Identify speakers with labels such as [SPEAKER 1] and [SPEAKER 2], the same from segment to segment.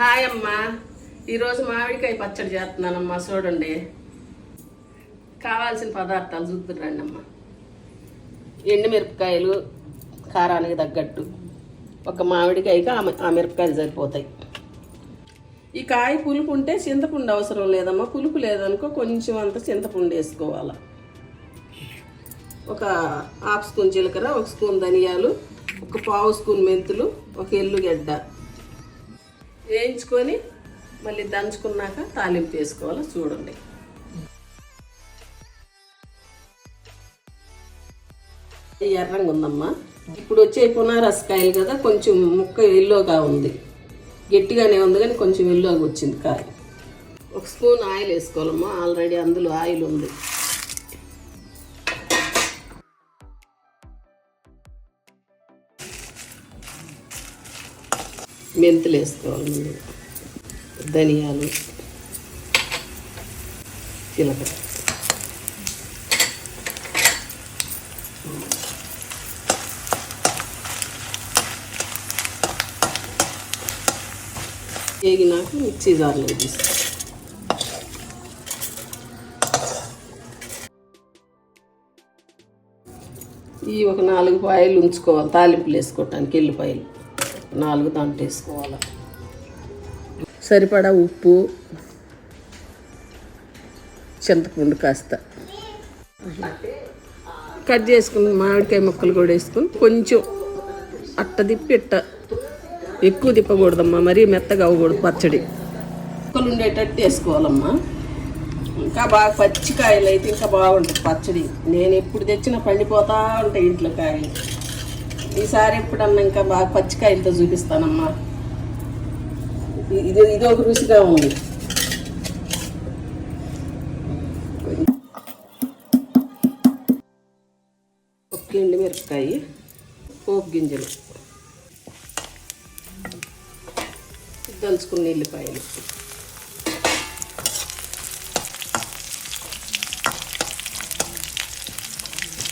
[SPEAKER 1] Hi అమ్మా. ఈరోజు మామిడికాయ పచ్చడి చేస్తున్నానమ్మా చూడండి. కావాల్సిన పదార్థాలు చూద్దురండి అమ్మా ఎండుమిరపకాయలు కారానికి తగ్గట్టు. ఒక మామిడికాయకి ఆ ఆ మిరపకాయలు సరిపోతాయి. ఈ కాయ పులుపు ఉంటే చింతపండు అవసరం లేదమ్మా. పులుపు లేదనుకో కొంచెం అంత చింతపండు వేసుకోవాలి. ఒక హాఫ్ స్పూన్ జీలకర్ర ఒక స్పూన్ ధనియాలు ఒక పావు స్పూన్ మెంతులు ఒక ఎల్లుగడ్డ. వేయించుకొని మళ్ళీ దంచుకున్నాక తాలింపు వేసుకోవాలి చూడండి. ఎర్రంగా ఉందమ్మా. ఇప్పుడు వచ్చే పునారసకాయలు కదా కొంచెం ముక్క ఎల్లోగా ఉంది. గట్టిగానే ఉంది కానీ కొంచెం ఎల్లోగా వచ్చింది కాయ ఒక స్పూన్ ఆయిల్ వేసుకోవాలమ్మా ఆల్రెడీ అందులో ఆయిల్ ఉంది. మెంతులు వేసుకోవాలి ముందు. ధనియాలు జీలకర్ర. వేగినాక మిక్సీ జార్లో తీసుకో ఈ ఒక నాలుగు పాయలు ఉంచుకోవాలి తాలింపులు వేసుకోవటానికి ఎల్లిపాయలు. నాలుగు దాంట్లో వేసుకోవాలి సరిపడా ఉప్పు చింతపండు కాస్త. కట్ చేసుకుని మామిడికాయ ముక్కలు కూడా వేసుకుని కొంచెం అట్ట తిప్పి ఇట్ట ఎక్కువ తిప్పకూడదమ్మా మరీ మెత్తగా అవ్వకూడదు పచ్చడి. ముక్కలు ఉండేటట్టు వేసుకోవాలమ్మా. ఇంకా బాగా పచ్చికాయలు అయితే ఇంకా బాగుంటుంది పచ్చడి. నేను ఎప్పుడు తెచ్చినా పండిపోతా ఉంటాయి ఇంట్లో కాయలు. ఈసారి ఎప్పుడన్నా ఇంకా బాగా పచ్చికాయలతో చూపిస్తానమ్మా. ఇది ఇది ఒక రుచిగా ఉంది. ఒక ఎండు మిరపకాయ పోపు గింజలు. దంచుకున్న ఎల్లిపాయలు.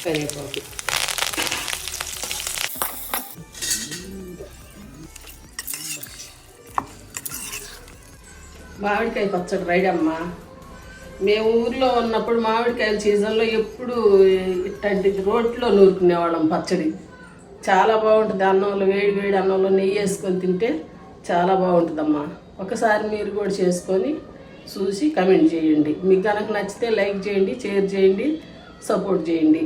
[SPEAKER 1] కరివేపాకు. మామిడికాయ పచ్చడి రైడ్ అమ్మా మేము ఊర్లో ఉన్నప్పుడు మామిడికాయల సీజన్లో ఎప్పుడు ఇట్లాంటి రోట్లో నూరుకునేవాళ్ళం పచ్చడి. చాలా బాగుంటుంది అన్నంలో వేడి వేడి అన్నంలో నెయ్యి వేసుకొని తింటే చాలా బాగుంటుందమ్మా. ఒకసారి మీరు కూడా చేసుకొని చూసి కమెంట్ చేయండి. మీకు కనుక నచ్చితే లైక్ చేయండి షేర్ చేయండి సపోర్ట్ చేయండి.